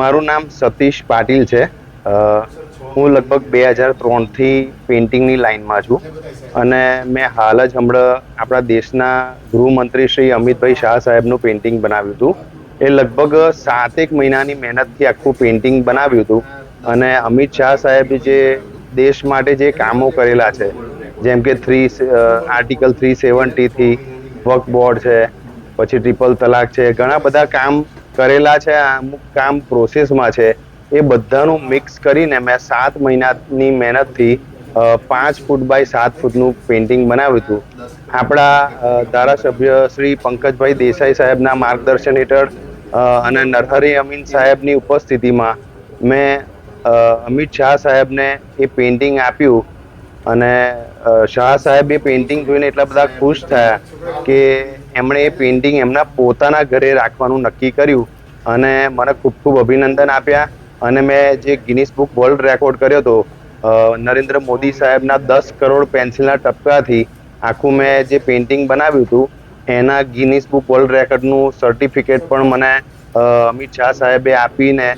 મારું નામ સતીશ પાટીલ છે. હું લગભગ બે હજાર ત્રણથી પેઇન્ટિંગની લાઈનમાં છું. અને મેં હાલ જ હમણાં આપણા દેશના ગૃહમંત્રી શ્રી અમિતભાઈ શાહ સાહેબનું પેઇન્ટિંગ બનાવ્યું હતું. એ લગભગ સાતેક મહિનાની મહેનતથી આખું પેઇન્ટિંગ બનાવ્યું હતું. અને અમિત શાહ સાહેબે જે દેશ માટે જે કામો કરેલા છે, જેમ કે થ્રી આર્ટિકલ થ્રી સેવન્ટીથી વક્ફ બોર્ડ છે, પછી ટ્રિપલ તલાક છે, ઘણા બધા કામ કરેલા છે, અમુક કામ પ્રોસેસમાં છે. એ બધાનું મિક્સ કરીને મેં સાત મહિનાની મહેનતથી પાંચ ફૂટ બાય સાત ફૂટનું પેઇન્ટિંગ બનાવ્યું હતું. આપણા ધારાસભ્ય શ્રી પંકજભાઈ દેસાઈ સાહેબના માર્ગદર્શન હેઠળ અને નરહરી અમીન સાહેબની ઉપસ્થિતિમાં મેં અમિત શાહ સાહેબને એ પેઇન્ટિંગ આપ્યું. અને શાહ સાહેબ એ પેઇન્ટિંગ જોઈને એટલા બધા ખુશ થયા. કે એમણે એ પેઇન્ટિંગ એમના પોતાના ઘરે રાખવાનું નક્કી કર્યું અને મને ખૂબ ખૂબ અભિનંદન આપ્યા. અને મેં જે ગિનિસ બુક વર્લ્ડ રેકોર્ડ કર્યો હતો નરેન્દ્ર મોદી સાહેબના દસ કરોડ પેન્સિલના ટપકાથી આખું મેં જે પેઇન્ટિંગ બનાવ્યું હતું, એના ગિનિસ બુક વર્લ્ડ રેકોર્ડનું સર્ટિફિકેટ પણ મને અમિત શાહ સાહેબે આપીને